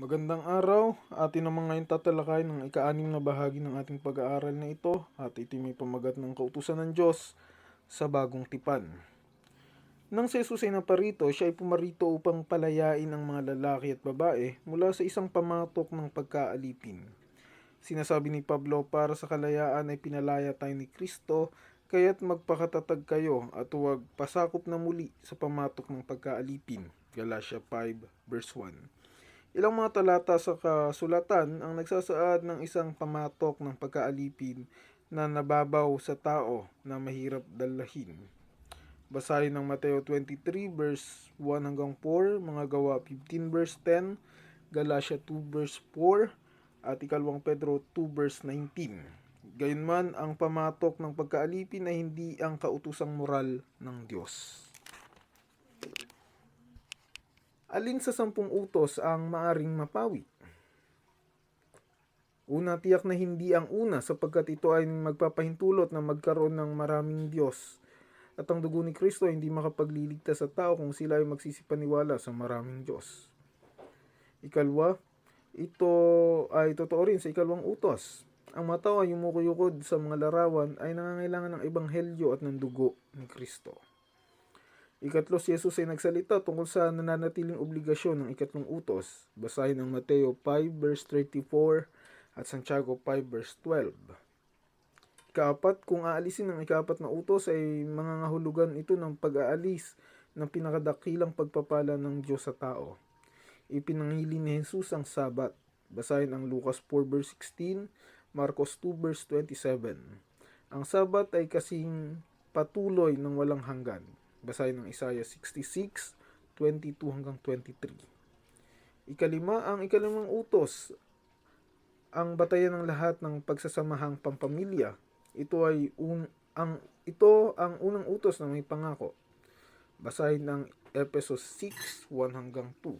Magandang araw. Atin naman ngayon tatalakay ng ika-anim na bahagi ng ating pag-aaral na ito at ito may pamagat ng kautusan ng Diyos sa bagong tipan. Nang si Jesus ay naparito, siya ay pumarito upang palayain ang mga lalaki at babae mula sa isang pamatok ng pagkaalipin. Sinasabi ni Pablo para sa kalayaan ay pinalaya tayo ni Kristo, kaya't magpakatatag kayo at huwag pasakop na muli sa pamatok ng pagkaalipin. Galatia 5 verse 1 Ilang mga talata sa kasulatan ang nagsasaad ng isang pamatok ng pagkaalipin na nababaw sa tao na mahirap dalahin. Basahin ng Mateo 23 verse 1 hanggang 4, mga gawa 15 verse 10, Galatia 2 verse 4, at ikalawang Pedro 2 verse 19. Gayunman, ang pamatok ng pagkaalipin ay hindi ang kautusang moral ng Diyos. Alin sa sampung utos ang maaring mapawi? Una, tiyak na hindi ang una sapagkat ito ay magpapahintulot na magkaroon ng maraming Diyos. At ang dugo ni Kristo ay hindi makapagliligtas sa tao kung sila ay magsisipaniwala sa maraming Diyos. Ikalwa, ito ay totoo rin sa ikalawang utos. Ang mga ay yumukuyukod sa mga larawan ay nangangailangan ng ebanghelyo at ng dugo ni Kristo. Ikatlo, si Jesus ay nagsalita tungkol sa nananatiling obligasyon ng ikatlong utos. Basahin ang Mateo 5 verse 34 at Santiago 5 verse 12. Ikaapat, kung aalisin ng ikaapat na utos ay mangangahulugan ito ng pag-aalis ng pinakadakilang pagpapala ng Diyos sa tao. Ipinangili ni Jesus ang sabat. Basahin ang Lucas 4 verse 16, Marcos 2 verse 27. Ang sabat ay kasing patuloy ng walang hanggan. Basahin ng Isaiah 66, 22 hanggang 23. Ikalima, ang ikalimang utos, ang batayan ng lahat ng pagsasamahang pampamilya. Ito ay un, ang ito ang unang utos na may pangako. Basahin ng Ephesus 6, 1 hanggang 2.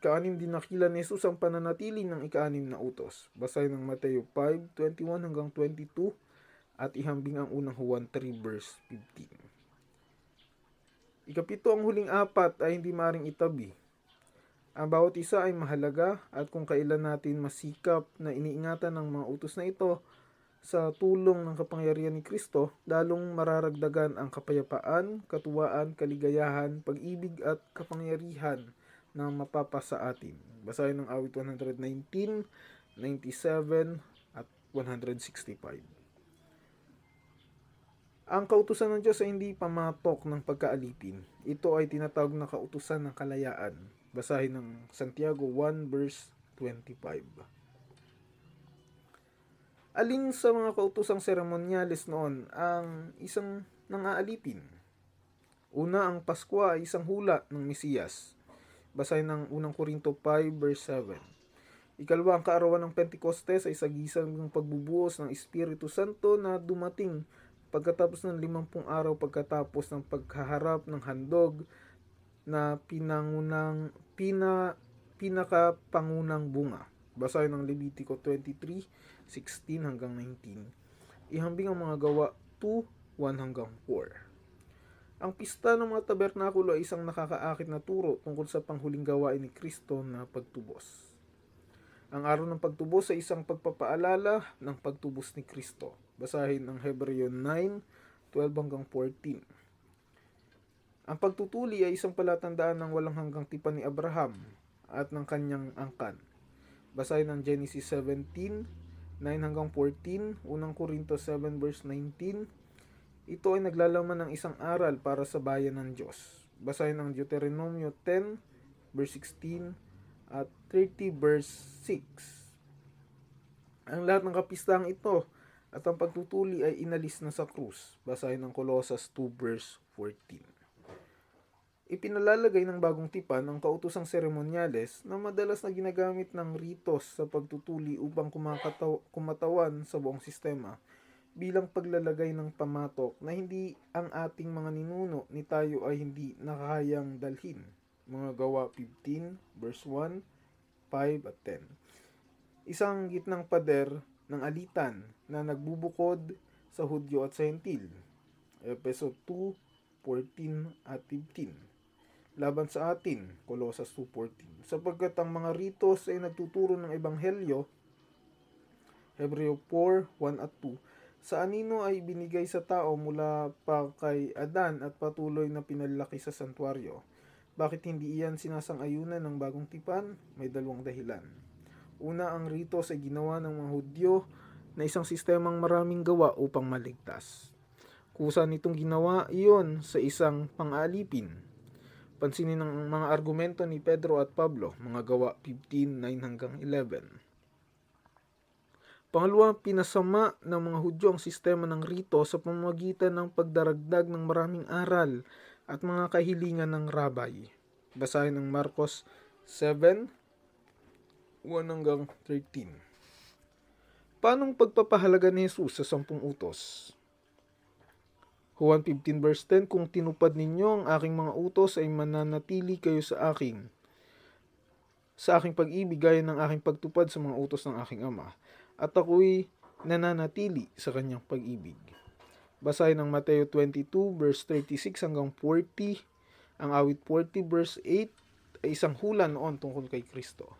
Ikaanim din nakila ni Jesus ang pananatili ng ikaanim na utos. Basahin ng Mateo 5, 21 hanggang 22 at ihambing ang unang Juan 3 verse 15. Ikapito ang huling apat ay hindi maring itabi. Ang bawat isa ay mahalaga at kung kailan natin masikap na iniingatan ng mga utos na ito sa tulong ng kapangyarihan ni Kristo, lalong mararagdagan ang kapayapaan, katuwaan, kaligayahan, pag-ibig at kapangyarihan na mapapasa atin. Basahin ng awit 119, 97 at 165. Ang kautusan ng Diyos ay hindi pamatok ng pagkaalipin. Ito ay tinatawag na kautusan ng kalayaan. Basahin ng Santiago 1 verse 25. Alin sa mga kautusang seremonyales noon ang isang nangaalipin? Una, ang Pasko ay isang hula ng Mesiyas. Basahin ng unang Korinto 5 verse 7. Ikalwa, ang kaarawan ng Pentecostes ay sagisang ng pagbubuhos ng Espiritu Santo na dumating pagkatapos ng limampung araw pagkatapos ng paghaharap ng handog na pinangunang pina, pinakapangunang bunga. Basahin ng Levitico 23, 16 hanggang 19. Ihambing ang mga gawa 2, 1 hanggang 4. Ang pista ng mga tabernakulo ay isang nakakaakit na turo tungkol sa panghuling gawain ni Kristo na pagtubos. Ang araw ng pagtubos ay isang pagpapaalala ng pagtubos ni Kristo. Basahin ang Hebreo 9, 12 hanggang 14. Ang pagtutuli ay isang palatandaan ng walang hanggang tipan ni Abraham at ng kanyang angkan. Basahin ang Genesis 17, 9 hanggang 14, unang Korinto 7 verse 19. Ito ay naglalaman ng isang aral para sa bayan ng Diyos. Basahin ang Deuteronomio 10 verse 16 at 30 verse 6. Ang lahat ng kapistang ito at ang pagtutuli ay inalis na sa krus. Basahin ng Colossus 2 verse 14. Ipinalalagay ng bagong tipan ang kautusang seremonyales na madalas na ginagamit ng ritos sa pagtutuli upang kumatawan sa buong sistema bilang paglalagay ng pamatok na hindi ang ating mga ninuno ni tayo ay hindi nakahayang dalhin. Mga gawa 15 verse 1, 5 at 10. Isang gitnang pader ng alitan na nagbubukod sa Hudyo at sa Hentil. Epeso 2, 14 at 15. laban sa atin, Colossus 2.14. Sapagkat ang mga ritos ay nagtuturo ng ebanghelyo, Hebreo 4.1 at 2, sa anino ay binigay sa tao mula pa kay Adan at patuloy na pinalaki sa santuario. Bakit hindi iyan sinasang-ayunan ng bagong tipan? May dalawang dahilan. Una, ang ritos ay ginawa ng mga Hudyo na isang sistemang maraming gawa upang maligtas. Kusa nitong ginawa iyon sa isang pang-alipin. Pansinin ang mga argumento ni Pedro at Pablo, mga gawa 15:9 hanggang 11. Pangalawa, pinasama ng mga Hudyo ang sistema ng rito sa pamamagitan ng pagdaragdag ng maraming aral at mga kahilingan ng rabay. Basahin ang Marcos 7, 1 hanggang 13. Paanong pagpapahalaga ni Jesus sa sampung utos? Juan 15 verse 10, Kung tinupad ninyo ang aking mga utos ay mananatili kayo sa aking sa aking pag-ibig gaya ng aking pagtupad sa mga utos ng aking ama at ako'y nananatili sa kanyang pag-ibig. Basahin ang Mateo 22 verse 36 hanggang 40. Ang awit 40 verse 8 ay isang hula noon tungkol kay Kristo.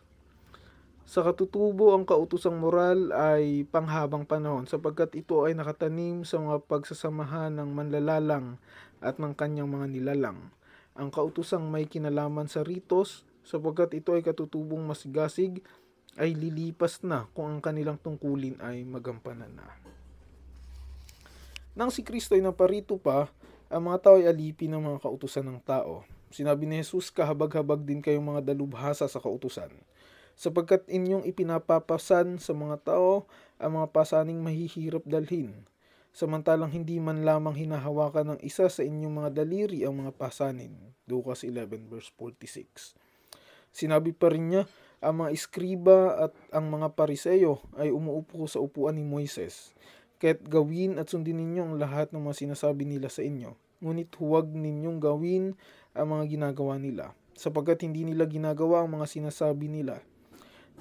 Sa katutubo, ang kautusang moral ay panghabang panahon sapagkat ito ay nakatanim sa mga pagsasamahan ng manlalalang at ng kanyang mga nilalang. Ang kautusang may kinalaman sa ritos sapagkat ito ay katutubong masigasig ay lilipas na kung ang kanilang tungkulin ay magampanan na. Nang si Kristo ay naparito pa, ang mga tao ay alipin ng mga kautusan ng tao. Sinabi ni Jesus, kahabag-habag din kayong mga dalubhasa sa kautusan. Sapagkat inyong ipinapapasan sa mga tao ang mga pasaning mahihirap dalhin. Samantalang hindi man lamang hinahawakan ng isa sa inyong mga daliri ang mga pasanin. Lucas 11 verse 46. Sinabi pa rin niya, ang mga iskriba at ang mga pariseyo ay umuupo sa upuan ni Moises. Kaya't gawin at sundin ninyo ang lahat ng mga sinasabi nila sa inyo. Ngunit huwag ninyong gawin ang mga ginagawa nila, sapagkat hindi nila ginagawa ang mga sinasabi nila.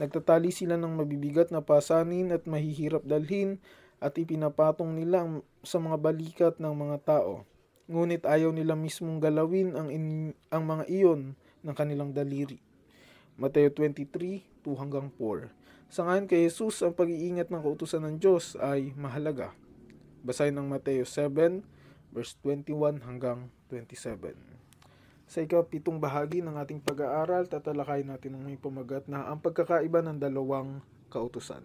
Nagtatali sila ng mabibigat na pasanin at mahihirap dalhin at ipinapatong nila sa mga balikat ng mga tao. Ngunit ayaw nila mismong galawin ang, in- ang mga iyon ng kanilang daliri. Mateo 23, 2 hanggang 4. Sa ngayon kay Jesus, ang pag-iingat ng kautusan ng Diyos ay mahalaga. Basahin ang Mateo 7, verse 21 hanggang 27. Sa ikapitong bahagi ng ating pag-aaral, tatalakayin natin ang may pamagat na ang pagkakaiba ng dalawang kautusan.